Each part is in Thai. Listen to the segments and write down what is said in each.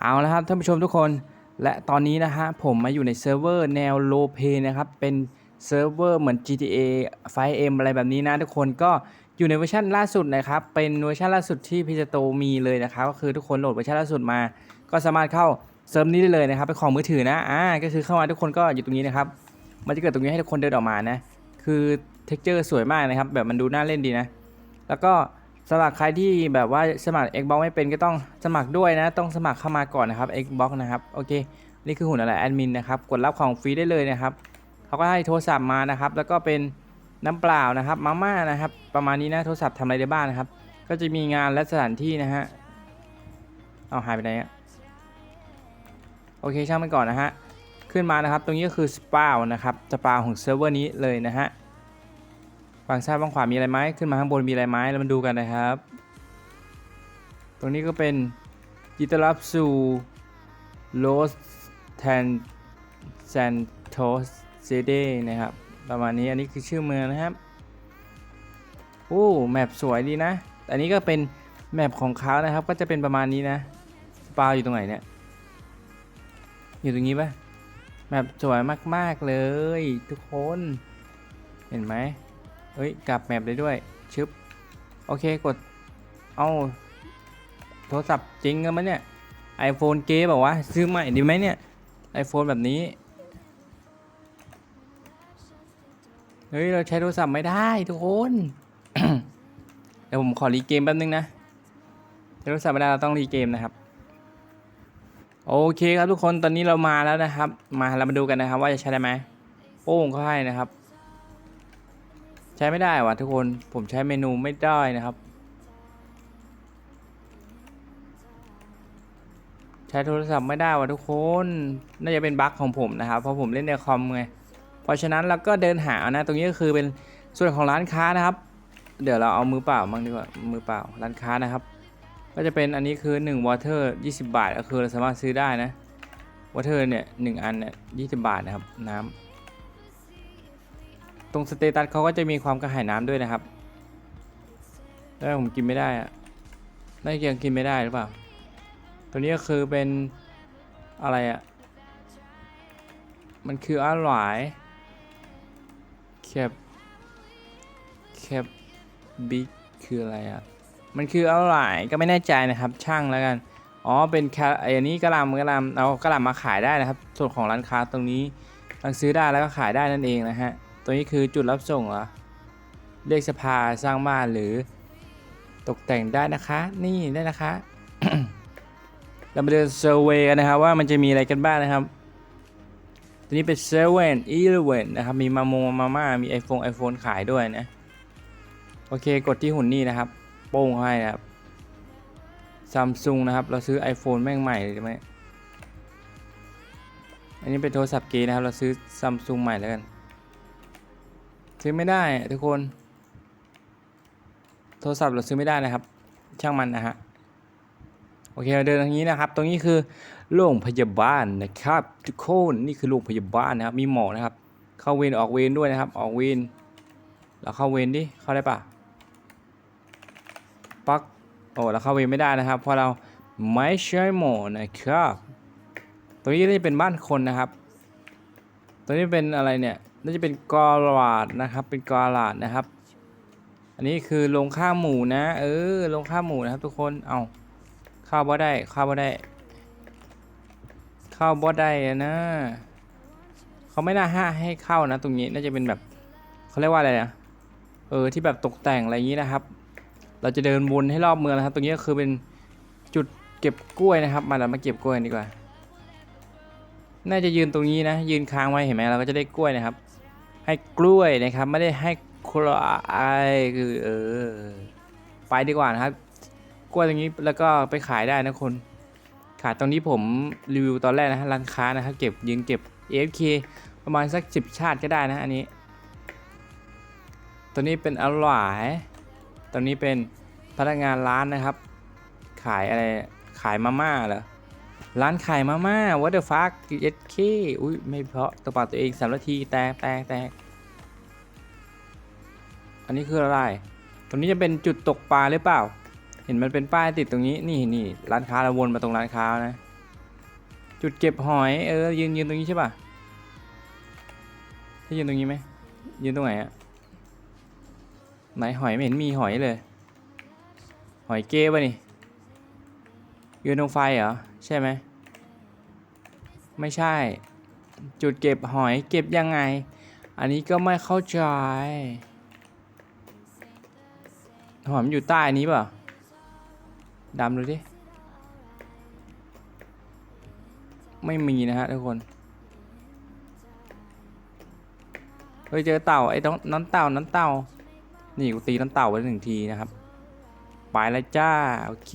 เอาละครับท่านผู้ชมทุกคน และตอนนี้นะฮะผมมาอยู่ในเซิร์ฟเวอร์แนวโลเ y นะครับ เป็นเซิร์ฟเวอร์เหมือน GTA 5M อะไรแบบนี้นะทุกคนก็อยู่ในเวอร์ชันล่าสุดนะครับ เป็นเวอร์ชันล่าสุดที่พิจโตมีเลยนะครับ ก็คือทุกคนโหลดเวอร์ชันล่าสุดมา ก็สามารถเข้าเซิร์ฟนี้ได้เลยนะครับเป็นของมือถือนะอ่าก็คือเข้ามาทุกคนก็อยู่ตรงนี้นะครับ มันจะเกิดตรงนี้ให้ทุกคนเดินออกมานะ คือเท็กเจอร์สวยมากนะครับ แบบมันดูน่าเล่นดีนะ แล้วก็ สำหรับใครที่แบบว่าสมัคร Xbox ไม่เป็นก็ต้องสมัครด้วยนะ ต้องสมัครเข้ามาก่อนนะครับ Xbox นะครับ โอเค นี่คือหุ่นอะไรแอดมินนะครับ กดรับของฟรีได้เลยนะครับ เขาก็ให้โทรศัพท์มานะครับ แล้วก็เป็นน้ำเปล่านะครับ มาม่านะครับ ประมาณนี้นะ โทรศัพท์ทำอะไรได้บ้างนะครับ ก็จะมีงานและสถานที่นะฮะ เอาหายไปไหนอะโอเคช่างมันก่อนนะฮะ ขึ้นมานะครับ ตรงนี้ก็คือสปาวนะครับ สปาวของเซิร์ฟเวอร์นี้เลยนะฮะ ฝั่งซ้ายฝั่งขวามีอะไรไหมขึ้นมาข้างบนมีอะไรไหมเรามาดูกันนะครับ ตรงนี้ก็เป็นยิตรับสู่โลสแทนซนโตสเซเดนะครับ ประมาณนี้อันนี้คือชื่อเมืองนะครับโอ้แมปสวยดีนะ อันนี้ก็เป็นแมปของเขานะครับ ก็จะเป็นประมาณนี้นะสปาอยู่ตรงไหนเนี่ย อยู่ตรงนี้ปะแมปสวยมากๆเลยทุกคน เห็นไหม เฮ้ย กลับแมปได้ด้วย ชึบ โอเค กด เอาโทรศัพท์จริงกันมั้ยเนี่ย iPhone เก๋บอกว่าซื้อใหม่ดีไหมเนี่ย iPhone แบบนี้ เฮ้ย เราใช้โทรศัพท์ไม่ได้ทุกคนเดี๋ยวผมขอรีเกมแป๊บนึงนะใช้โทรศัพท์ไม่ได้เราต้องรีเกมนะครับ โอเคครับทุกคน ตอนนี้เรามาแล้วนะครับ มาเรามาดูกันนะครับ ว่าจะใช้ได้ไหมโป้งเขาให้นะครับ ใช้ไม่ได้ว่ะทุกคนผมใช้เมนูไม่ได้นะครับ ใช้โทรศัพท์ไม่ได้ว่ะทุกคน น่าจะเป็นบั๊กของผมนะครับ เพราะผมเล่นในคอมไงเพราะฉะนั้นเราก็เดินหานะ ตรงนี้ก็คือเป็นส่วนของร้านค้านะครับ เดี๋ยวเราเอามือเปล่ามั่งดีกว่ามือเปล่าร้านค้านะครับ ก็จะเป็นอันนี้คือ1 water 20 บาทก็คือเราสามารถซื้อได้นะ water เนี่ยหนึ่งอันเนี่ย20 บาทนะครับน้ำ ตรงสเตตัสเขาก็จะมีความกระหายน้ำด้วยนะครับแล้วผมกินไม่ได้อะน่าจะยังกินไม่ได้หรือเปล่า ตัวนี้ก็คือเป็นอะไรอะมันคืออาหลายแคบแคบบิ๊กคืออะไรอะมันคืออาหลายก็ไม่แน่ใจนะครับ ช่างแล้วกัน อ๋อ เป็นแคไอันนี้กระลำกระลำเอากระลำมาขายได้นะครับ ส่วนของร้านค้าตรงนี้สั่งซื้อได้แล้วก็ขายได้นั่นเองนะฮะ ตัวนี้คือจุดรับส่งเหรอ เรียกสภาสร้างบ้านหรือตกแต่งได้นะคะ นี่ได้นะคะ เรามาเดินเซอร์เวย์กันนะครับว่ามันจะมีอะไรกันบ้างนะครับ ตัวนี้เป็นเซเว่นอีเลเวนนะครับ มีมาโมมาม่า มี iPhone iPhone ขายด้วยนะ โอเค กดที่หุ่นนี่นะครับ โป้งให้นะครับซัมซุงนะครับ เราซื้อ iPhone แม่งใหม่เลยไหมอันนี้เป็นโทรศัพท์เกย์นะครับ เราซื้อซัมซุงใหม่แล้วกัน ซื้อไม่ได้ทุกคน โทรศัพท์เราซื้อไม่ได้นะครับ ช่างมันนะฮะโอเคเราเดินทางนี้นะครับ ตรงนี้คือโรงพยาบาลนะครับ ทุกคนนี่คือโรงพยาบาลนะครับ มีหมอนะครับ เข้าเวรออกเวรด้วยนะครับ ออกเวรเราเข้าเวรดิเข้าได้ปะปักโอ้เราเข้าเวรไม่ได้นะครับ เพราะเราไม่ใช่หมอนะครับ ตรงนี้น่าจะเป็นบ้านคนนะครับ ตรงนี้เป็นอะไรเนี่ย น่าจะเป็นกอลาดนะครับ เป็นกอลาดนะครับ อันนี้คือโรงฆ่าหมูนะ เออโรงฆ่าหมูนะครับ ทุกคนเอาเข้าบ่ได้เข้าบ่ได้เข้าบ่ได้นะเขาไม่น่าห้าให้เข้านะ ตรงนี้น่าจะเป็นแบบเขาเรียกว่าอะไรนะเออที่แบบตกแต่งอะไรอย่างนี้นะครับ เราจะเดินวนให้รอบเมืองนะครับ ตรงนี้ก็คือเป็นจุดเก็บกล้วยนะครับ มาเรามาเก็บกล้วยดีกว่า น่าจะยืนตรงนี้นะ ยืนค้างไว้เห็นไหมเราก็จะได้กล้วยนะครับ ให้กล้วยนะครับ ไม่ได้ให้คลายคือเออไปดีกว่านะครับ กล้วยตรงนี้แล้วก็ไปขายได้นะคนขายตรงนี้ผมรีวิวตอนแรกนะฮะร้านค้านะครับเก็บยืนเก็บ AFK ประมาณสัก 10 ชาติก็ได้นะอันนี้ ตัวนี้เป็นอร่อยตัวนี้เป็นพนักงานร้านนะครับ ขายอะไรขายมาม่าเหรอ ร้านขายมาม่า what the fuck เอสเคอุ้ยไม่เพาะตัวปลาตัวเองสามนาทีแตกแตกแตกอันนี้คืออะไร ตรงนี้จะเป็นจุดตกปลาหรือเปล่า เห็นมันเป็นป้ายติดตรงนี้นี่นี่ร้านค้าเราวนมาตรงร้านค้านะ จุดเก็บหอยเออยืนยืนตรงนี้ใช่ป่ะถ้ายืนตรงนี้ไหมยืนตรงไหนอะไหนหอยไม่เห็นมีหอยเลย หอยเก้ป่ะนี่ ยืนตรงไฟเหรอ ใช่ไหม ไม่ใช่ จุดเก็บหอยเก็บยังไง อันนี้ก็ไม่เข้าใจหอยมันอยู่ใต้นี้เปล่าดำดูดิ ไม่มีนะฮะทุกคน เฮ้ยเจอเต่าไอ้น้องน้องเต่าน้องเต่า นี่กูตีน้องเต่าไปหนึ่งทีนะครับ ไปแล้วจ้า โอเค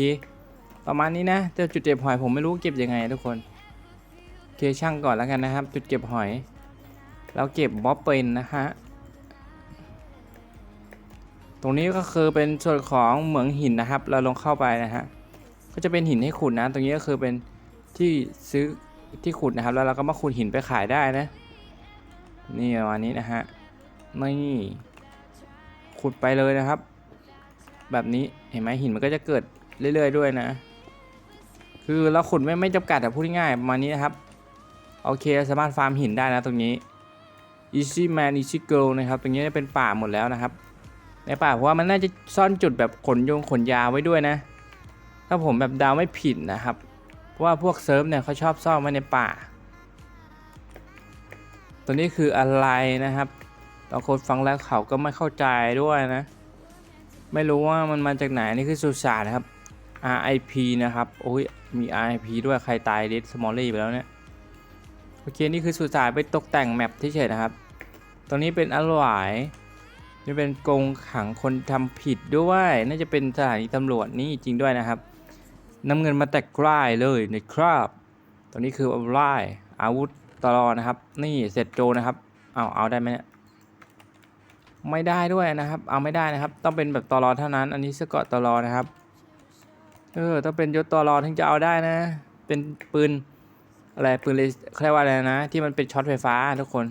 ประมาณนี้นะแต่จุดเก็บหอยผมไม่รู้เก็บยังไงทุกคนโอเคช่างก่อนแล้วกันนะครับ จุดเก็บหอยแล้วเก็บบ๊อบเป็นนะฮะตรงนี้ก็คือเป็นส่วนของเหมืองหินนะครับ เราลงเข้าไปนะฮะก็จะเป็นหินให้ขุดนะ ตรงนี้ก็คือเป็นที่ซื้อที่ขุดนะครับ แล้วเราก็มาขุดหินไปขายได้นะ นี่ประมาณนี้นะฮะนี่ขุดไปเลยนะครับ แบบนี้เห็นไหมหินมันก็จะเกิดเรื่อย ๆ ด้วยนะ คือเราขุดไม่ไม่จำกัดแต่พูดง่ายๆประมาณนี้นะครับ โอเคสามารถฟาร์มหินได้นะตรงนี้ easy man easy girl นะครับ ตรงนี้เป็นป่าหมดแล้วนะครับ ในป่าเพราะว่ามันน่าจะซ่อนจุดแบบขนยงขนยาไว้ด้วยนะ ถ้าผมแบบดาวไม่ผิดนะครับ เพราะว่าพวกเซิร์ฟเนี่ยเขาชอบซ่อนไว้ในป่า ตัวนี้คืออะไรนะครับบางคนฟังแล้วเขาก็ไม่เข้าใจด้วยนะ ไม่รู้ว่ามันมาจากไหนนี่คือสุสานนะครับ RIP นะครับ โอ้ย มี RIP ด้วย ใครตายเดสมอลลี่ไปแล้วเนี่ย โอเค นี่คือสุสานไปตกแต่งแมปเฉยนะครับ ตรงนี้เป็นอร่อยนี่เป็นกรงขังคนทำผิดด้วย น่าจะเป็นสถานีตำรวจนี่จริงด้วยนะครับนำเงินมาแต่กล้ายเลยในครับตรงนี้คืออะไรอาวุธตลอดนะครับ นี่เสร็จโจนะครับ เอาเอาได้ไหมเนี่ยไม่ได้ด้วยนะครับ เอาไม่ได้นะครับ ต้องเป็นแบบตลอเท่านั้น อันนี้สกอตตลอนะครับ เออต้องเป็นยศตลอถึงจะเอาได้นะ เป็นปืนอะไรปืนเลยเรียกว่าอะไรนะ ที่มันเป็นช็อตไฟฟ้าทุกคน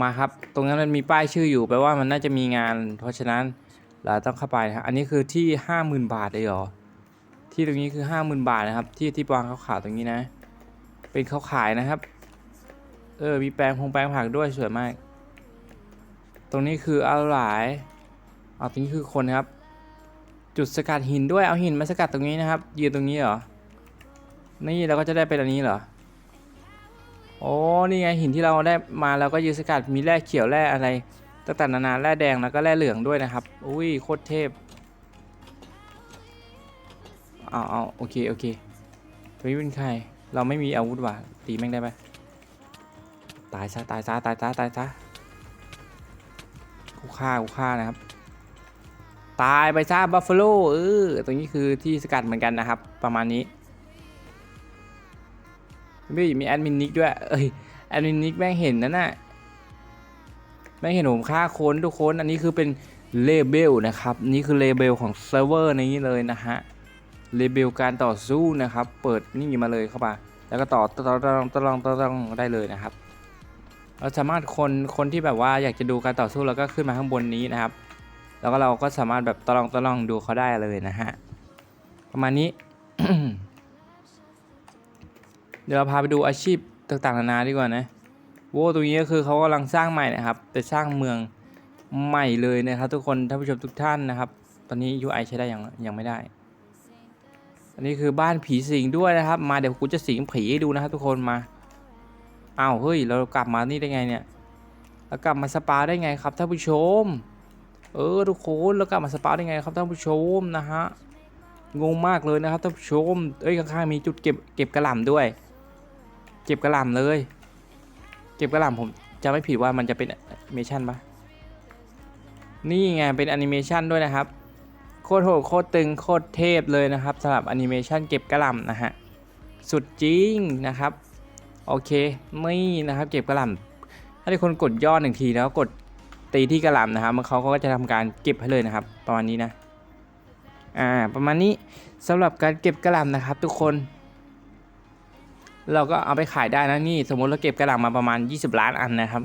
มาครับ ตรงนั้นมันมีป้ายชื่ออยู่แปลว่ามันน่าจะมีงาน เพราะฉะนั้นเราต้องเข้าไปนะครับอันนี้คือที่ห้าหมื่นบาทเลยเหรอที่ตรงนี้คือห้าหมื่นบาทนะครับ ที่ที่วางเขาขาวตรงนี้นะ เป็นเขาขายนะครับ เออมีแปลงพงแปลงผักด้วยสวยมาก ตรงนี้คืออะไรเอาตรงนี้คือคนครับ จุดสกัดหินด้วยเอาหินมาสกัดตรงนี้นะครับ ยืนตรงนี้เหรอ นี่เราก็จะได้เป็นอันนี้เหรอ โอ้นี่ไงหินที่เราได้มาเราก็ยืนสกัดมีแร่เขียวแร่อะไรต่างๆนานาแร่แดงแล้วก็แร่เหลืองด้วยนะครับ อุ้ยโคตรเทพเอาเอาโอเคโอเคตัวนี้เป็นใคร เราไม่มีอาวุธว่ะตีแม่งได้ไหมตายซะตายซะตายซะตายซะกูฆ่ากูฆ่านะครับ ตายไปซะบัฟฟาโลเออตรงนี้คือที่สกัดเหมือนกันนะครับ ประมาณนี้ไม่มีแอดมินนิกด้วย เอ้ยแอดมินนิกแม่งเห็นนั่นน่ะแม่งเห็นผมฆ่าคนทุกคน อันนี้คือเป็นเลเบลนะครับ นี่คือเลเบลของเซิร์ฟเวอร์นี้เลยนะฮะ เลเบลการต่อสู้นะครับ เปิดนี่มาเลยเข้ามาแล้วก็ต่อต่อต่อต่อต่อต่อต่อได้เลยนะครับ เราสามารถคนคนที่แบบว่าอยากจะดูการต่อสู้เราก็ขึ้นมาข้างบนนี้นะครับ แล้วก็เราก็สามารถแบบตลองตลองดูเขาได้เลยนะฮะ ประมาณนี้ เดี๋ยวเราพาไปดูอาชีพต่างๆนานาดีกว่านะโว้ตรงนี้ก็คือเขากำลังสร้างใหม่นะครับไปสร้างเมืองใหม่เลยนะครับ ทุกคนท่านผู้ชมทุกท่านนะครับ ตอนนี้ UI ใช้ได้ยังยังไม่ได้ อันนี้คือบ้านผีสิงด้วยนะครับ มาเดี๋ยวกูจะสิงผีให้ดูนะครับ ทุกคนมาอ้าวเฮ้ยเรากลับมานี่ได้ไงเนี่ยเรากลับมาสปาได้ไงครับท่านผู้ชม เออทุกคนเรากลับมาสปาได้ไงครับท่านผู้ชมนะฮะงงมากเลยนะครับท่านผู้ชมเอ้ยข้างๆมีจุดเก็บเก็บกระหล่ำด้วย เก็บกระหล่ำเลย เก็บกระหล่ำผมจะไม่ผิดว่ามันจะเป็นแอนิเมชันปะนี่ไงเป็นแอนิเมชันด้วยนะครับโคตรโหดโคตรตึงโคตรเทพเลยนะครับสำหรับแอนิเมชันเก็บกระหล่ำนะฮะสุดจริงนะครับโอเคนี่นะครับเก็บกระหล่ำถ้าทุกคนกดย่อหนึ่งทีแล้วกด ตีที่กระหล่ำนะครับมันเขาก็จะทำการเก็บให้เลยนะครับ ประมาณนี้นะอ่าประมาณนี้สำหรับการเก็บกระหล่ำนะครับ ทุกคน เราก็เอาไปขายได้นะนี่ สมมติเราเก็บกระหล่ำมาประมาณ 20 ล้านอันนะครับ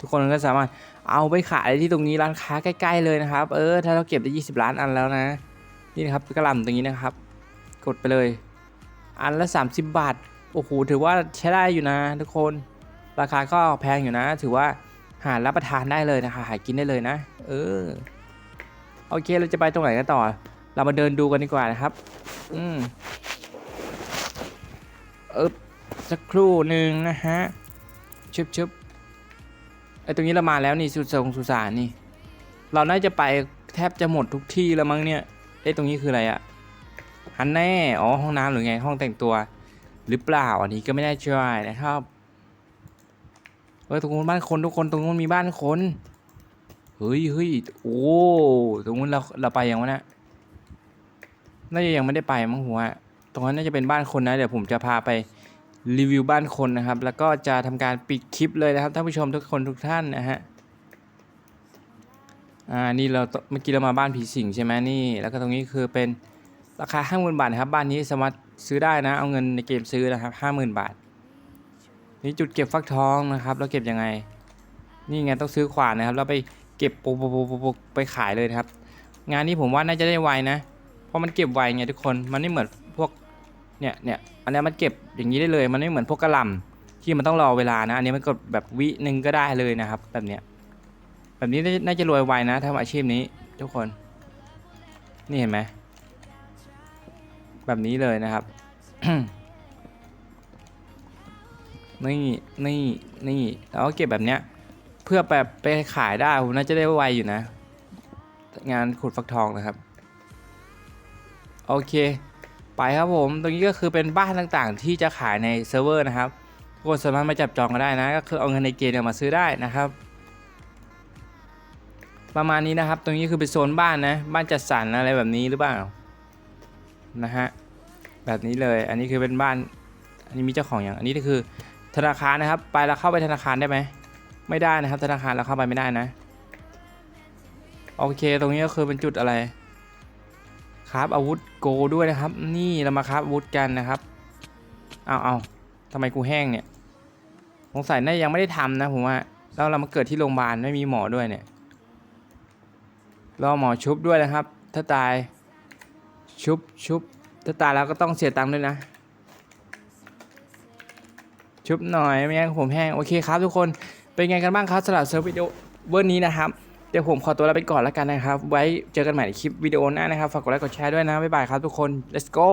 ทุกคนก็สามารถเอาไปขายที่ตรงนี้ร้านค้าใกล้ ๆ เลยนะครับ เออถ้าเราเก็บได้ 20 ล้านอันแล้วนะ นี่นะครับกระหล่ำตรงนี้นะครับ กดไปเลย อันละ 30 บาทโอ้โหถือว่าใช้ได้อยู่นะ ทุกคน ราคาก็แพงอยู่นะ ถือว่า หารับประทานได้เลยนะคะ หากินได้เลยนะ เออ โอเคเราจะไปตรงไหนกันต่อ เรามาเดินดูกันดีกว่านะครับ อืมเออสักครู่หนึ่งนะฮะชึบชึบไอตรงนี้เรามาแล้วนี่สุดสงสุสานนี่ เราน่าจะไปแทบจะหมดทุกที่แล้วมั้งเนี่ยเอ้ตรงนี้คืออะไรอะฮันแน่ อ๋อห้องน้ำหรือไงห้องแต่งตัว หรือเปล่าอันนี้ก็ไม่แน่ใจนะครับ เฮ้ยตรงนู้นบ้านคนทุกคนตรงนู้นมีบ้านคนเฮ้ยเฮ้ยโอ้ตรงนู้นเราเราไปยังวะเนี่ยน่าจะยังไม่ได้ไปมั้งหัวตรงนั้นน่าจะเป็นบ้านคนนะเดี๋ยวผมจะพาไปรีวิวบ้านคนนะครับ แล้วก็จะทำการปิดคลิปเลยนะครับท่านผู้ชมทุกคนทุกท่านนะฮะอ่านี่เราเมื่อกี้เรามาบ้านผีสิงใช่ไหมนี่ แล้วก็ตรงนี้คือเป็นราคาห้าหมื่นบาทนะครับบ้านนี้สามารถซื้อได้นะ เอาเงินในเกมซื้อนะครับห้าหมื่นบาท นี่จุดเก็บฟักทองนะครับ แล้วเก็บยังไง นี่ไงต้องซื้อขวานนะครับ แล้วไปเก็บปุกปุกปุกปุกปุกไปขายเลยครับ งานนี้ผมว่าน่าจะได้ไวนะ เพราะมันเก็บไวไงทุกคน มันไม่เหมือนพวก เนี่ยเนี่ยอันนี้มันเก็บอย่างนี้ได้เลย มันไม่เหมือนพวกกระลำที่มันต้องรอเวลานะ อันนี้มันกดแบบวิหนึ่งก็ได้เลยนะครับ แบบเนี้ย แบบนี้น่าน่าจะรวยไวนะทำอาชีพนี้ ทุกคน นี่เห็นไหม แบบนี้เลยนะครับ นี่นี่นี่แล้วก็เก็บแบบเนี้ยเพื่อแบบไปขายได้ผมน่าจะได้ไวอยู่นะ งานขุดฟักทองนะครับ โอเค ไปครับผม ตรงนี้ก็คือเป็นบ้านต่างๆ ที่จะขายในเซิร์ฟเวอร์นะครับทุกคนสามารถมาจับจองกันได้นะ ก็คือเอาเงินในเกมเนี่ยมาซื้อได้นะครับ ประมาณนี้นะครับ ตรงนี้คือเป็นโซนบ้านนะ บ้านจัดสรรอะไรแบบนี้หรือเปล่านะฮะแบบนี้เลย อันนี้คือเป็นบ้าน อันนี้มีเจ้าของอย่าง อันนี้ก็คือ ธนาคารนะครับ ไปแล้วเข้าไปธนาคารได้ไหม ไม่ได้นะครับ ธนาคารเราเข้าไปไม่ได้นะ โอเค ตรงนี้ก็คือเป็นจุดอะไร ครับอาวุธโกด้วยนะครับ นี่เรามาครับอาวุธกันนะครับเอาเอาทำไมกูแห้งเนี่ย สงสัยน่ายังไม่ได้ทำนะผมว่า แล้วเรามาเกิดที่โรงพยาบาลไม่มีหมอด้วยเนี่ย รอหมอชุบด้วยนะครับ ถ้าตายชุบชุบถ้าตายแล้วก็ต้องเสียตังค์ด้วยนะ ชุบหน่อยไม่งั้นผมแห้งโอเคครับทุกคนเป็นไงกันบ้างครับสำหรับเซิร์ฟวิดีโอเวอร์นี้นะครับเดี๋ยวผมขอตัวลาไปก่อนแล้วกันนะครับ ไว้เจอกันใหม่ในคลิปวิดีโอหน้านะครับฝากกดไลค์กดแชร์ด้วยนะบ๊ายบายครับทุกคน let's go